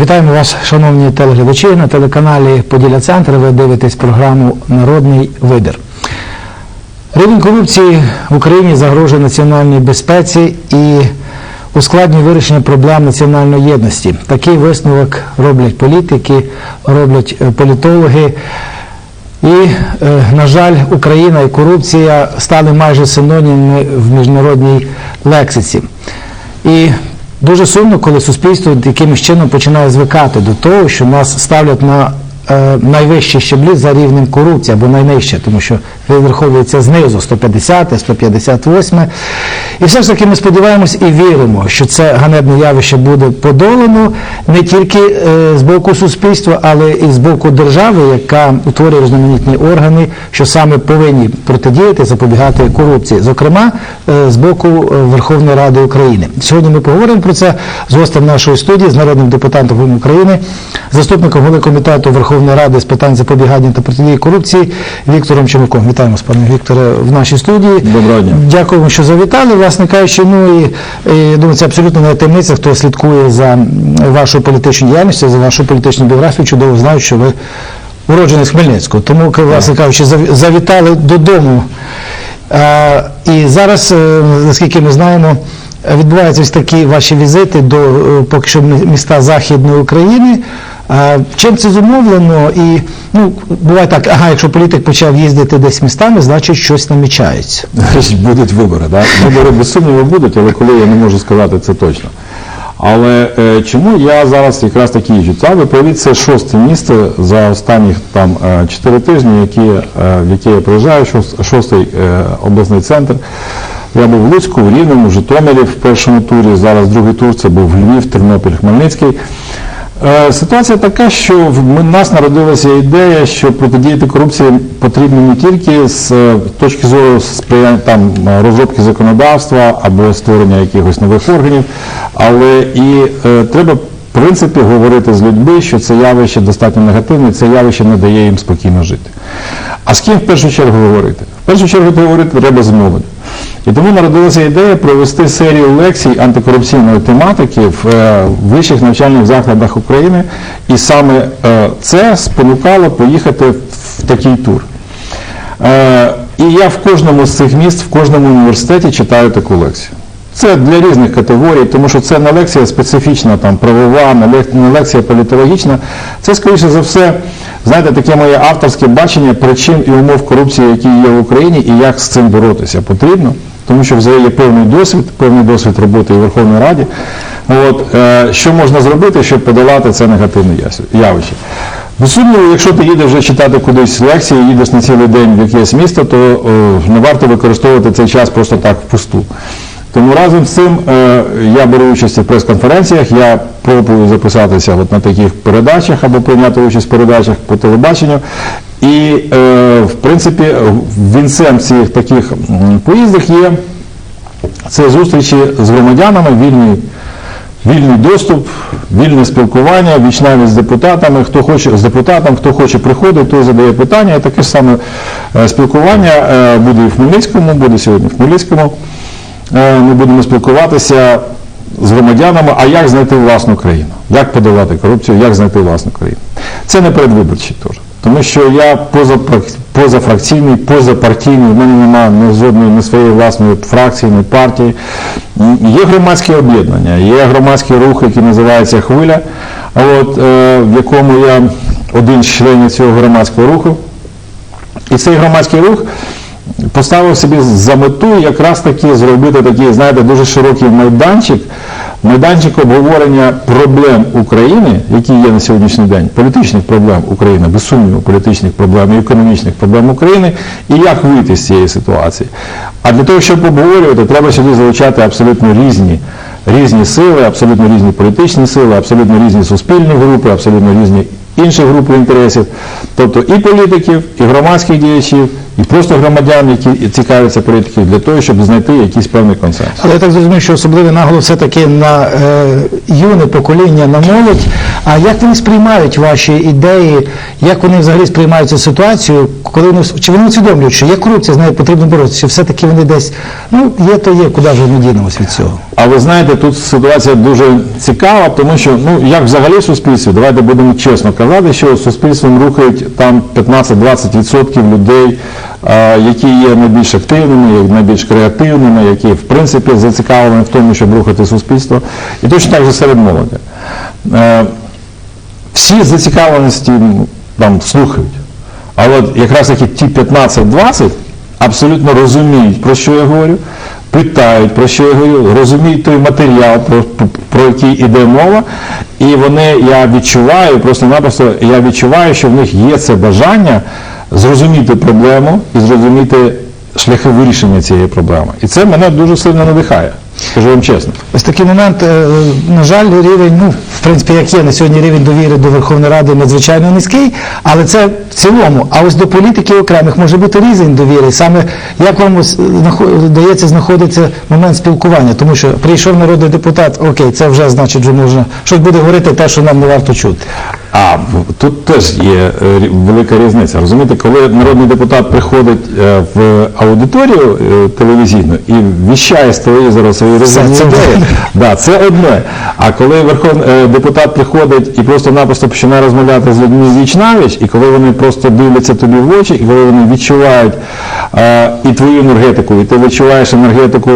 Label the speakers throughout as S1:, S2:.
S1: Вітаємо вас, шановні телеглядачі. На телеканалі Поділля Центр ви дивитесь програму Народний вибір. Рівень корупції в Україні загрожує національній безпеці і ускладнює вирішення проблем національної єдності. Такий висновок роблять політики, роблять е, політологи. І, е, на жаль, Україна і корупція стали майже синонімами в міжнародній лексиці. І дуже сумно, коли суспільство якимось чином починає звикати до того, що нас ставлять на найвищі щеблі за рівнем корупції або найнижче, тому що вираховується знизу 150, 158. І все ж таки ми сподіваємось і віримо, що це ганебне явище буде подолано не тільки е, з боку суспільства, але і з боку держави, яка утворює різноманітні органи, що саме повинні протидіяти, запобігати корупції, зокрема е, з боку е, Верховної Ради України. Сьогодні ми поговоримо про це з гостем нашої студії, з народним депутатом України, заступником голови комітету Верховної Ради з питань запобігання та протидії корупції Віктором Чумаком. Вітаємо вас, пане Вікторе, в нашій студії.
S2: Доброго дня.
S1: Дякуємо, що завітали. Власне кажучи, ну і, і думаю, це абсолютно не таємниця, хто слідкує за вашою політичною діяльністю, за вашу політичну біографію, чудово знають, що ви уроджений з Хмельницького. Тому, власне кажучи, зав- завітали додому. Е, і зараз, е, наскільки ми знаємо, е, відбуваються ось такі ваші візити до е, поки що міста Західної України. Е, Чим це зумовлено? І ну буває так, ага, якщо політик почав їздити десь містами, значить щось намічається.
S2: Значить, будуть вибори. Да? Вибори без сумніву будуть, але коли я не можу сказати це точно. Але е, чому я зараз якраз таки їжджу? Це відповідь це шосте місце за останніх там е, чотири тижні, які, е, в які я приїжджаю, шос- шостий е, обласний центр. Я був в Луцьку, в Рівному, в Житомирі в першому турі. Зараз другий тур це був Львів, Тернопіль, Хмельницький. Е, Ситуація така, що в нас народилася ідея, що протидіяти корупції потрібно не тільки з е, точки зору сприяння там е, розробки законодавства або створення якихось нових органів, але і е, треба. Принципі, говорити з людьми, що це явище достатньо негативне, це явище не дає їм спокійно жити. А з ким в першу чергу говорити? В першу чергу говорити треба з молоддю. І тому народилася ідея провести серію лекцій антикорупційної тематики в е, вищих навчальних закладах України, і саме е, це спонукало поїхати в такий тур. Е, І я в кожному з цих міст, в кожному університеті читаю таку лекцію. Це для різних категорій, тому що це не лекція специфічна, там, правова, не лекція політологічна. Це, скоріше за все, знаєте, таке моє авторське бачення причин і умов корупції, які є в Україні, і як з цим боротися потрібно. Тому що вже є певний досвід, певний досвід роботи і в Верховній Раді. От, е, що можна зробити, щоб подолати це негативне явище? Без сумніву, якщо ти їдеш вже читати кудись лекції, їдеш на цілий день в якесь місто, то е, не варто використовувати цей час просто так впусту. Тому разом з цим е, я беру участь в прес-конференціях, я пробую записатися от на таких передачах або прийняти участь в передачах по телебаченню. І, е, в принципі, вінцем цих таких поїздок є це зустрічі з громадянами, вільний, вільний доступ, вільне спілкування, вічнавість з депутатами, хто хоче з депутатом, хто хоче приходить, той задає питання. Таке ж саме е, спілкування буде і в Хмельницькому, буде сьогодні в Хмельницькому. Е, Ми будемо спілкуватися з громадянами, а як знайти власну країну, як подолати корупцію, як знайти власну країну. Це не передвиборчий теж. Тому що я позафракційний, позапартійний, в мене немає ні жодної ні своєї власної фракції, ні партії. Є громадське об'єднання, є громадський рух, який називається Хвиля, от, е, в якому я один з членів цього громадського руху. І цей громадський рух поставив собі за мету якраз таки зробити такий, знаєте, дуже широкий майданчик, майданчик обговорення проблем України, які є на сьогоднішній день, політичних проблем України, без сумніву, політичних проблем і економічних проблем України, і як вийти з цієї ситуації. А для того, щоб обговорювати, треба сюди залучати абсолютно різні. Різні сили, абсолютно різні політичні сили, абсолютно різні суспільні групи, абсолютно різні інші групи інтересів, тобто і політиків, і громадських діячів, і просто громадян, які цікавляться політикою, для того, щоб знайти якийсь певний консенсус.
S1: Але я так зрозумів, що особливий наголос все-таки на е, юне покоління, на молодь. А як вони сприймають ваші ідеї, як вони взагалі сприймають цю ситуацію, коли вони чи вони усвідомлюють, що є корупція, з нею потрібно боротися, чи все-таки вони десь, ну, є, то є, куди ж ми дінемось від цього?
S2: А ви знаєте, тут ситуація дуже цікава, тому що ну як взагалі в суспільстві, давайте будемо чесно казати, що суспільством рухають там 15-20% людей, які є найбільш активними, найбільш креативними, які в принципі зацікавлені в тому, щоб рухати суспільство, і точно так же серед молоді. Е, всі зацікавленості там слухають. Але якраз таки ті 15-20 абсолютно розуміють, про що я говорю, питають, про що я говорю, розуміють той матеріал, про, про який іде мова, і вони, я відчуваю, просто-напросто я відчуваю, що в них є це бажання зрозуміти проблему і зрозуміти шляхи вирішення цієї проблеми. І це мене дуже сильно надихає, скажу вам чесно.
S1: Ось такий момент, е, на жаль, рівень, ну, в принципі, як є на сьогодні рівень довіри до Верховної Ради надзвичайно низький, але це в цілому. А ось до політики окремих може бути різень довіри. Саме як вам е, вдається знаходиться момент спілкування, тому що прийшов народний депутат, окей, це вже значить, вже можна щось буде говорити те, що нам не варто чути.
S2: А тут теж є е, велика різниця. Розумієте, коли народний депутат приходить в аудиторію телевізійну і віщає з телевізора свої розумні
S1: це
S2: ідеї, да, це одне. А коли верховний депутат приходить і просто-напросто починає розмовляти з людьми віч навіч, і коли вони просто дивляться тобі в очі, і коли вони відчувають е, і твою енергетику, і ти відчуваєш енергетику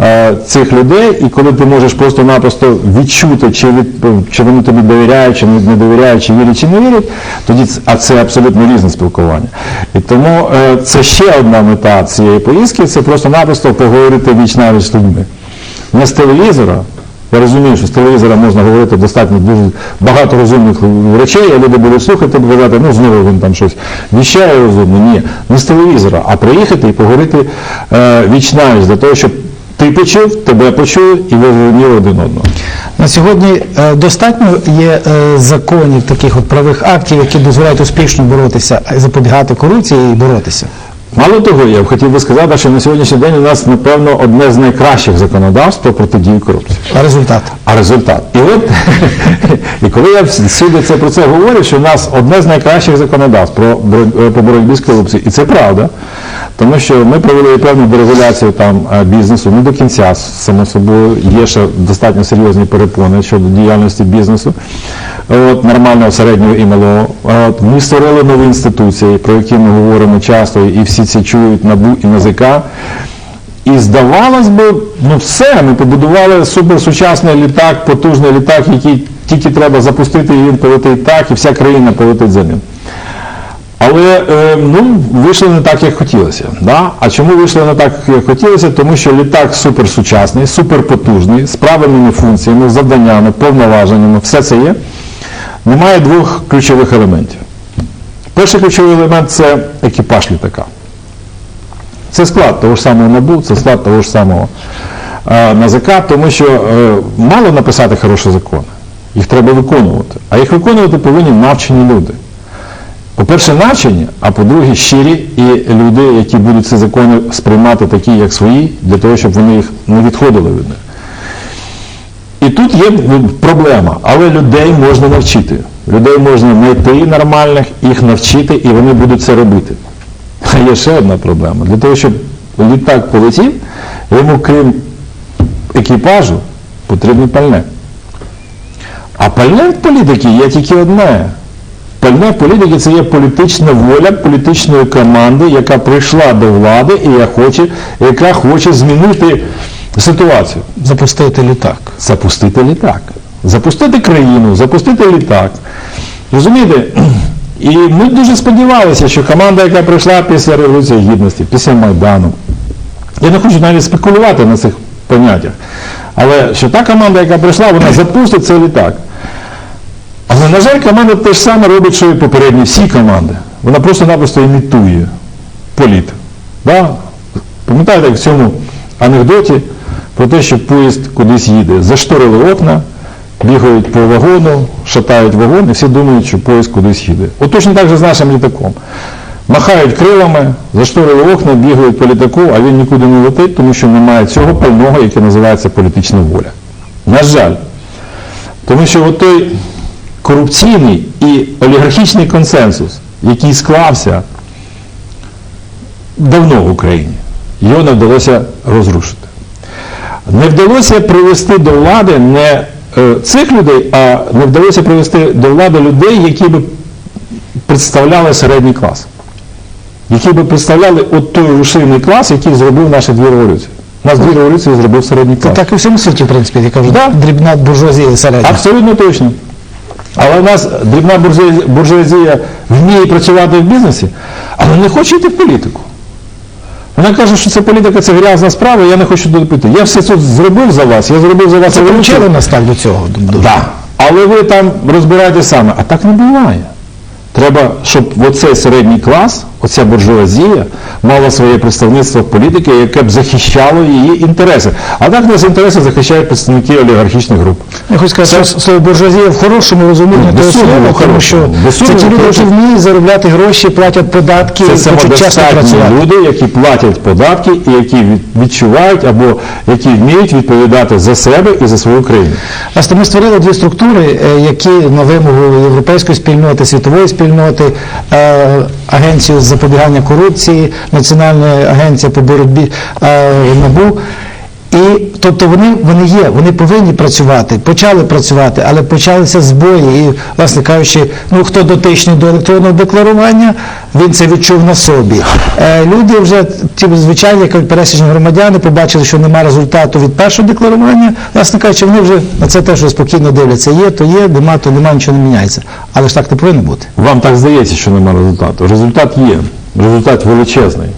S2: е, цих людей, і коли ти можеш просто-напросто відчути, чи, від, чи вони тобі довіряють, чи не не довіряють, чи вірять, чи не вірять, тоді а це абсолютно різне спілкування. І тому е, це ще одна мета цієї поїздки, це просто-напросто поговорити віч навіч з людьми. Не з телевізора. Я розумію, що з телевізора можна говорити достатньо дуже багато розумних речей, а люди будуть слухати, казати, ну знову він там щось віщає розумно. Ні, не з телевізора, а приїхати і поговорити е, віч навіч для того, щоб ти почув, тебе почули і ви зрозуміли один одного.
S1: На сьогодні е, достатньо є е, законів, таких от правих актів, які дозволяють успішно боротися, е, запобігати корупції і боротися.
S2: Мало того, я б хотів би сказати, що на сьогоднішній день у нас, напевно, одне з найкращих законодавств по протидії корупції.
S1: А результат?
S2: А результат. І от, і коли я всюди це про це говорю, що в нас одне з найкращих законодавств про по боротьбі з корупцією. І це правда. Тому що ми провели певну дерегуляцію там е, бізнесу, не до кінця, само собою, є ще достатньо серйозні перепони щодо діяльності бізнесу, от, нормального середнього і малого. От, ми створили нові інституції, про які ми говоримо часто, і всі це чують НАБУ і НАЗК. І здавалось би, ну все, ми побудували суперсучасний літак, потужний літак, який тільки треба запустити, і він полетить так, і вся країна полетить за ним. Але е, ну, вийшло не так, як хотілося. Да? А чому вийшло не так, як хотілося? Тому що літак суперсучасний, суперпотужний, з правильними функціями, завданнями, повноваженнями, все це є. Немає двох ключових елементів. Перший ключовий елемент це екіпаж літака. Це склад того ж самого НАБУ, це склад того ж самого е, НАЗК, тому що е, мало написати хороші закони, їх треба виконувати. А їх виконувати повинні навчені люди. По-перше, навчені, а по-друге, щирі і люди, які будуть ці закони сприймати такі, як свої, для того, щоб вони їх не відходили від них. І тут є ну, проблема, але людей можна навчити. Людей можна знайти нормальних, їх навчити, і вони будуть це робити. А є ще одна проблема. Для того, щоб літак полетів, йому крім екіпажу потрібно пальне. А пальне в політики є тільки одне. Пальне в політики це є політична воля політичної команди, яка прийшла до влади і я хоче, яка хоче змінити ситуацію.
S1: Запустити літак.
S2: Запустити літак. Запустити країну, запустити літак. Розумієте? І ми дуже сподівалися, що команда, яка прийшла після Революції Гідності, після Майдану, я не хочу навіть спекулювати на цих поняттях, але що та команда, яка прийшла, вона запустить цей літак. Але, на жаль, команда те ж саме робить, що і попередні всі команди. Вона просто-напросто імітує політ. Да? Пам'ятаєте, як в цьому анекдоті про те, що поїзд кудись їде. Зашторили окна, бігають по вагону, шатають вагон, і всі думають, що поїзд кудись їде. От точно так же з нашим літаком. махають крилами, зашторили окна, бігають по літаку, а він нікуди не летить, тому що немає цього пального, яке називається політична воля. На жаль. Тому що той корупційний і олігархічний консенсус, який склався давно в Україні, його не вдалося розрушити. Не вдалося привести до влади не цих людей, а не вдалося привести до влади людей, які би представляли середній клас. Які би представляли от той рушійний клас, який зробив наші дві революції. У Нас дві революції зробив середній клас.
S1: Так і в всьому світі, в принципі, я кажу,
S2: Да.
S1: дрібна буржуазія середня.
S2: Абсолютно точно. Але в нас дрібна буржуазія вміє працювати в бізнесі, але не хоче йти в політику. Вона каже, що це політика, це грязна справа, я не хочу туди піти. Я все це зробив за вас, я зробив за вас
S1: Це вивчили нас так до цього.
S2: Да. Але ви там розбираєте саме. А так не буває. Треба, щоб оцей середній клас, оця буржуазія, мала своє представництво в політики, яке б захищало її інтереси. А так нас інтереси захищають представники олігархічних груп.
S1: Я хочу сказати, що слово буржуазія в хорошому розумінні того слова, тому що це ті люди, які вміють заробляти гроші, платять податки,
S2: Це
S1: хочуть чесно
S2: самодостатні
S1: працювати.
S2: люди, які платять податки і які відчувають або які вміють відповідати за себе і за свою країну.
S1: Власне, ми створили дві структури, е, які на вимогу європейської спільноти, світової спільноти, е, Агенцію з запобігання корупції, Національна агенція по боротьбі е, НАБУ. І тобто вони, вони є, вони повинні працювати, почали працювати, але почалися збої. І, власне кажучи, ну хто дотичний до електронного декларування, він це відчув на собі. Е, люди вже ті звичайні як пересічні громадяни побачили, що немає результату від першого декларування. Власне кажучи, вони вже на це теж спокійно дивляться. Є, то є, нема, то нема, нічого не міняється. Але ж так не повинно бути.
S2: Вам так здається, що немає результату. Результат є. Результат величезний.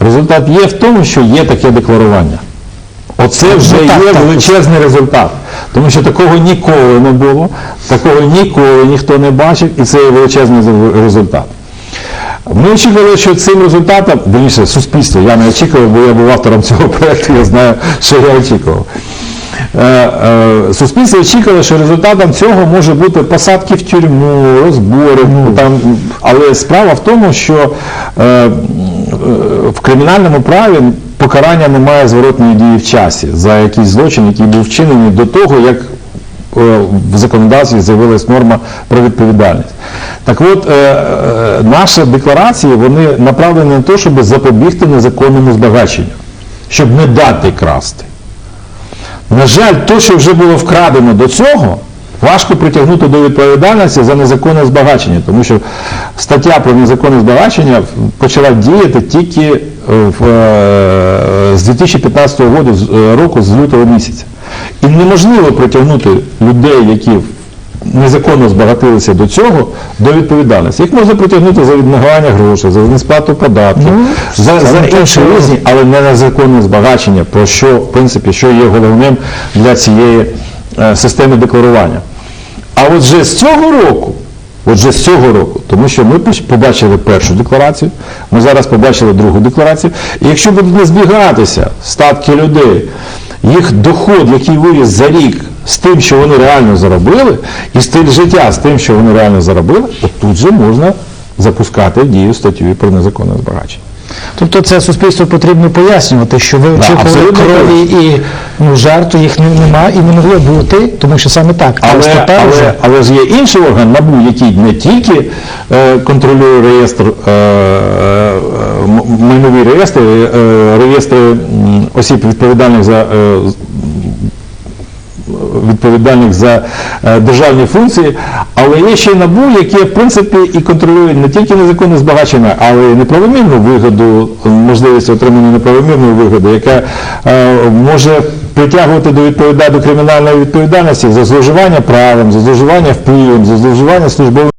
S2: Результат є в тому, що є таке декларування. Оце вже
S1: Ну, так,
S2: є
S1: так.
S2: величезний результат. Тому що такого ніколи не було, такого ніколи ніхто не бачив, і це є величезний результат. Ми очікували, що цим результатом, вірніше, суспільство, я не очікував, бо я був автором цього проєкту, я знаю, що я очікував. Е, е, Суспільство очікувало, що результатом цього може бути посадки в тюрму, розбори. Там, але справа в тому, що е, в кримінальному праві покарання не має зворотної дії в часі за якийсь злочин, який був вчинений до того, як е, в законодавстві з'явилась норма про відповідальність. Так от, е, е, наші декларації вони направлені на те, щоб запобігти незаконному збагаченню, щоб не дати красти. На жаль, то, що вже було вкрадено до цього, важко притягнути до відповідальності за незаконне збагачення, тому що стаття про незаконне збагачення почала діяти тільки е, в, е, з 2015 року, з- е, року, з лютого місяця. І неможливо притягнути людей, які незаконно збагатилися до цього, до відповідальності. Їх можна притягнути за відмивання грошей, за несплату податків, за, за інші різні, але не незаконне збагачення, про що, в принципі, що є головним для цієї системи декларування. А от вже з цього року, от вже з цього року, тому що ми побачили першу декларацію, ми зараз побачили другу декларацію, і якщо будуть не збігатися статки людей, їх доход, який виріс за рік з тим, що вони реально заробили, і стиль життя з тим, що вони реально заробили, от тут же можна запускати в дію статтю про незаконне збагачення.
S1: Тобто це суспільство потрібно пояснювати, що ви очікували
S2: да,
S1: крові і ну, жарту їх не- нема і не могло бути, тому що саме так.
S2: Але, але,
S1: вже
S2: але ж є інший орган НАБУ, який не тільки е, контролює реєстр, е, е, майнові реєстри, е, реєстри осіб відповідальних за е, відповідальних за е, державні функції, але є ще й НАБУ, яке в принципі і контролює не тільки незаконне збагачення, але й неправомірну вигоду, можливість отримання неправомірної вигоди, яка е, може притягувати до відповідальної до кримінальної відповідальності за зловживання правом, за зловживання впливом, за зловживання службовим